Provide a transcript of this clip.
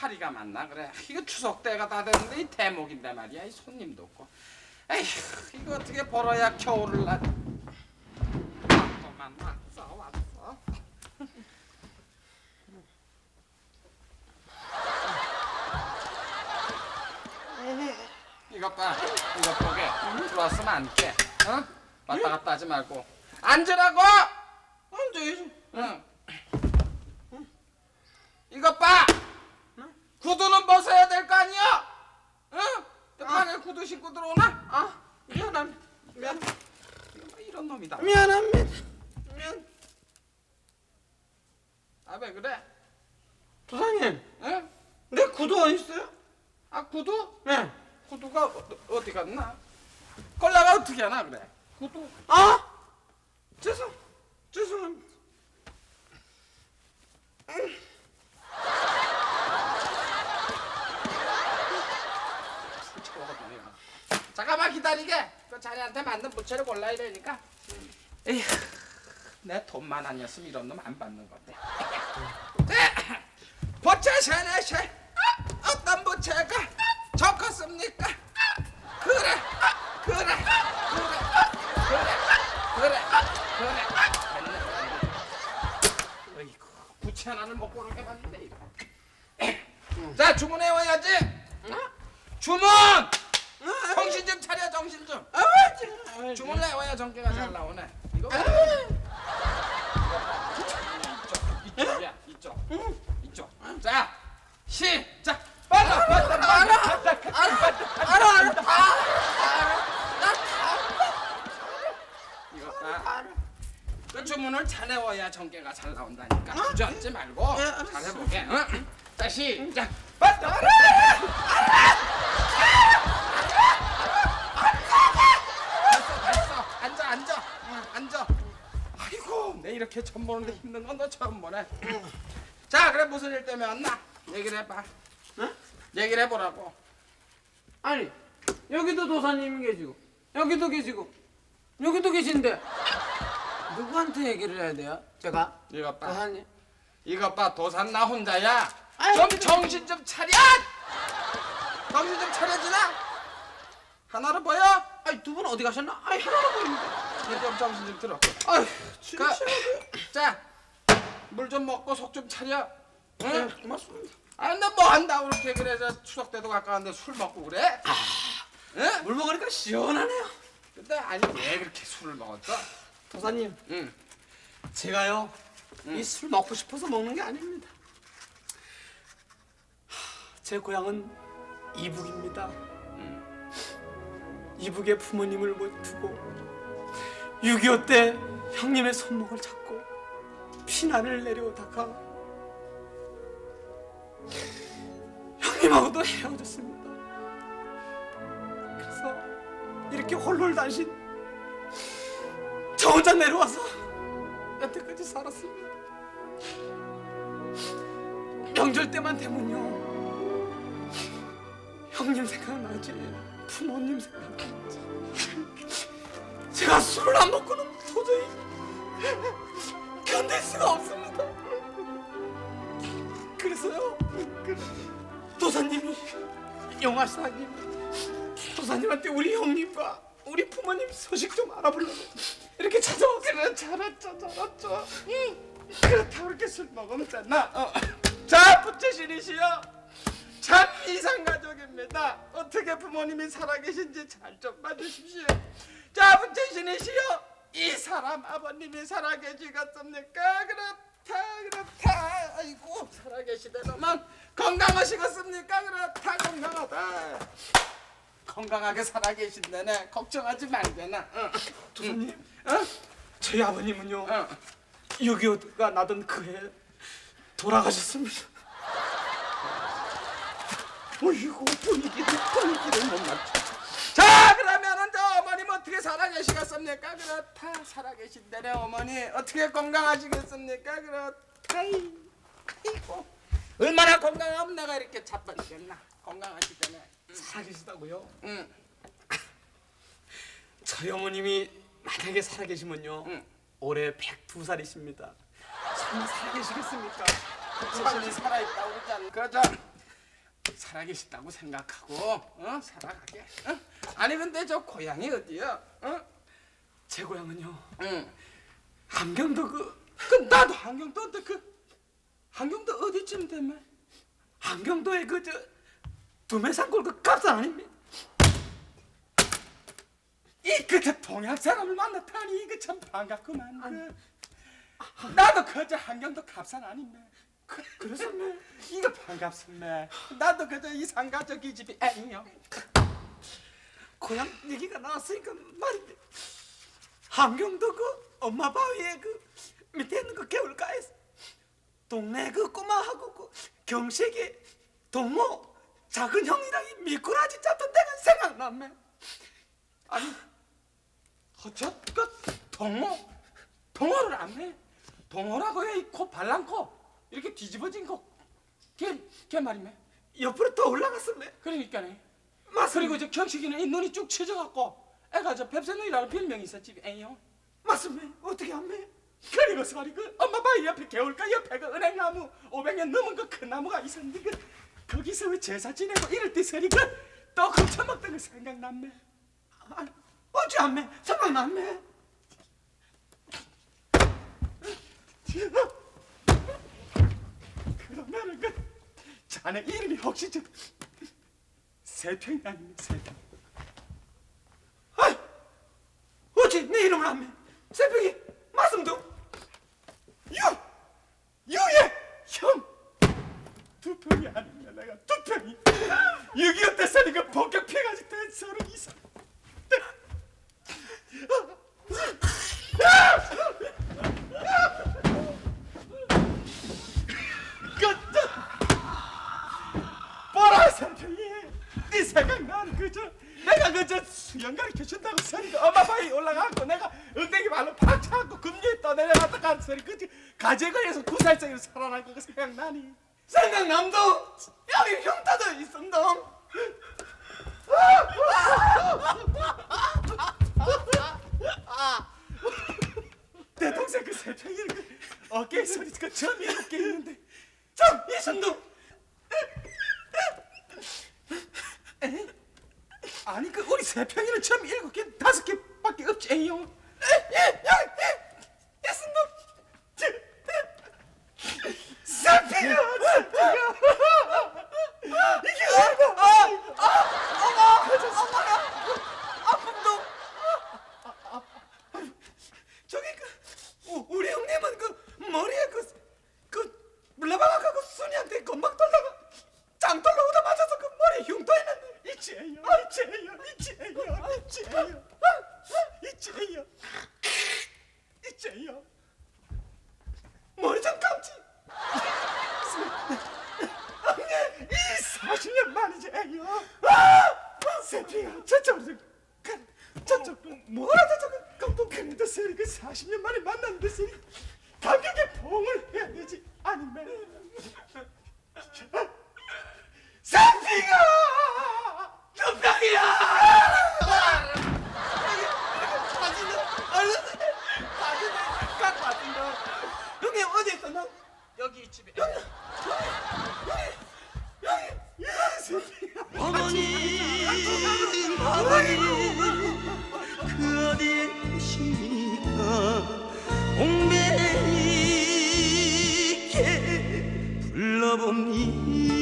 파리가 맞나 그래. 이거 추석 때가 다 됐는데 이 대목인데 말이야. 이 손님도 없고. 에휴 이거 어떻게 벌어야 겨울을 나. 또만 왔어 왔어. 이것 봐, 이것 보게. 들어왔으면 앉게. 어? 왔다 갔다 하지 말고 앉으라고. 앉아야지. 응. 이것 봐! 구두는 벗어야 될 거 아니야? 응? 내 방에 구두 신고 들어오나? 아, 미안합니다. 미안, 이거 놈이다. 미안합니다. 미안. 아, 왜 그래? 도사님, 응? 내 구두 어디 있어요? 아, 구두? 네. 구두가 어, 어디 갔나? 꼴라가 어떻게 하나, 그래? 구두. 아, 죄송, 죄송합니다. 쳐먹었네, 이거. 잠깐만 기다리게. 그 자네한테 맞는 부채를 골라야 되니까. 에휴, 내 돈만 아니었으면 이런 놈 안 받는 건데. 네, 부채 세네세. 아, 어떤 부채가 적었습니까? 그래, 아, 그래, 그래, 그래, 그래, 그래. 어이구, 부채 하나를 못 고르게 봤는데 이거. 자 주문해 와야지. 주문! 정신 좀 차려 정신 좀. 아, 왜? 주문 내와야 정계가 잘 나오네. 이거 봐. 이쪽 이쪽이야 이쪽 이쪽. 자 시작. 빨라 빨라 빨라. 알아, 알아, 다 이거 봐. 그 주문을 잘 내와야 정계가 잘 나온다니까. 주저앉지 말고 네, 알았어. 잘 해보게. 응? 자 시작. 빨라. 됐어 됐어. 앉아 앉아. 응, 앉아. 아이고 내 이렇게 처음 보는데 힘든 건 너 처음 보네. 자 그래 무슨 일 때문에 왔나? 얘기를 해봐. 응? 얘기를 해보라고. 아니, 여기도 도사님이 계시고, 여기도 계시고, 여기도 계신데 누구한테 얘기를 해야 돼요? 제가? 이것 봐. 도사님? 이것 봐 도산 나 혼자야. 아이, 좀 그래. 정신 좀 차려. 정신 좀 차려지나? 하나로 보여? 아니, 두 분 어디 가셨나? 아니, 하나로 보입니다. 이제 좀 정신 좀 들어. 아휴, 그, 진짜. 자, 물 좀 먹고 속 좀 차려. 응? 네, 고맙습니다. 아, 근데 뭐 한다고 그렇게 그래? 저 추석 때도 가까운데 술 먹고 그래? 응? 물 먹으니까 시원하네요. 근데 아니 왜 그렇게 술을 먹었어? 도사님, 응. 제가요 이술 먹고 싶어서 먹는 게 아닙니다. 하, 제 고향은 이북입니다. 이북에 부모님을 못 두고 6.25 때 형님의 손목을 잡고 피난을 내려오다가 형님하고도 헤어졌습니다. 그래서 이렇게 홀홀단신 저 혼자 내려와서 여태까지 살았습니다. 명절 때만 되면요. 형님 생각나지, 부모님 생각나지. 제가 술을 안 먹고는 도저히 견딜 수가 없습니다. 그래서요, 도사님이 영화사님, 도사님한테 우리 형님과 우리 부모님 소식 좀 알아보려고 이렇게 찾아왔어요. 잘했죠 잘했죠. 그렇다고 그렇게 술 됐나? 어. 자 부채신이시여 참 이상 가족입니다. 어떻게 부모님이 살아계신지 잘 좀 봐주십시오. 자 부채신이시여 이 사람 아버님이 살아계시겠습니까? 그렇다 그렇다 아이고 살아계시대로만 건강하시겠습니까? 그렇다 건강하다. 건강하게 살아계신다네 걱정하지 말게나. 응. 도사님, 어? 저희 아버님은요 어. 6.25가 나던 그해 돌아가셨습니다. 어이구 분위기를 분위기를 못 맞춰. 자 그러면은 저 어머님 어떻게 살아계시겠습니까? 그렇다 살아계신다네 어머니 어떻게 건강하시겠습니까? 그렇다. 아이고 얼마나 건강하면 내가 이렇게 자빠지겠나? 건강하시다네. 살아계시다고요? 응. 저희 어머님이 만약에 살아계시면요 응. 올해 102살이십니다. 정말 살아계시겠습니까? 사람이 살아있다고 그러지 않나? 그저 살아계시다고 생각하고 어 살아가게. 어? 아니 근데 저 고향이 어디야? 어? 제 고향은요 응. 함경도 그 그 나도 한경도인데 그 한경도 어디쯤 되면? 함경도에 그 저 두메산골 그 값산 아닙니까? 이 그저 동양 사람을 만났다니 이거 참 반갑구만. 그. 나도 그저 한경도 갑산 아니매. 그, 그렇습니다. 이거 반갑습니다. 나도 그저 이 상가적 이 집이 애요. 고향 얘기가 나왔으니까 말인데 함경도 그 엄마 바위에 그 밑에 있는 그 개울가에서 동네 그 꼬마하고 그 경식이 동무 작은 형이랑 이 미꾸라지 잡던 데가 생각나네. 아니, 어저 그 동호 동호를 안 해. 동호라고 해 이코 발랑코 이렇게 뒤집어진 거. 걔, 걔 말이매. 옆으로 더 올라갔을래. 그러니까네. 맞습니다. 그리고 저 경식이는 이 눈이 쭉 쳐져갖고 애가 저 뱁새눈이라는 별명이 있었지 애요. 맞습니다. 어떻게 안매? 그리고 소리 그 엄마 바위 옆에 개울가 옆에 그 은행나무 500년 넘은 그 큰 나무가 있었는데 그 거기서 왜 제사 지내고 이럴 때 소리 그또 훔쳐먹던 거 생각났네. 아, 어찌 안매? 생각났네. 그러면은 그 자네 이름이 혹시 저 세평이 아니면 세평? 아이, 어찌 내 이름을 안 매? 새벽이 말씀도 유! 유예! 형! 두 평이 아니면 내가 두 평이 6.25때 소리 그 본격 피해가지고 된 서른 이상 끝! 보라 삼평이 네 생각난 그저 내가 그저 수 영 가르쳐 준다고 소리가 엄마 방에 올라가고 내가 엉덩이 발로 팍 차고 금리에 떠내려갔다 간 소리. 그저 가재거에서 구살생으로 살아난 거 생각나니? 생각남도? 여기 흉터도 있었동. 내 동생 그 세평이 그 어깨에 소리 그 점이 일곱 개 있는데. 참 이순동 에? 아니 그 우리 세평이는 점 일곱 개 다섯 개밖에 없지. 에요 이순동 세평이야 세평이야 이게 얼마 아픔도 저기 그 우- 우리 형님은 그 머리에 그그 물레방아가 순이한테 건방 돌다가 장돌로 얻어 맞아서 그 머리 흉터 있는데 이제요 이제요 이제요 이제요 이제요 이제요 머리 좀 감지 이 40년 만이제요 세핑아 저쪽으로 좀 가. 저쪽 뭐라 저저그 감독 그래도 세리 그 40년 만에 만났는데 세리 감격에 봉을 해야 되지 아니면 얼른 어디 여기 이 집에. 어머니 어머니 그 어디에 계십니 여러분 이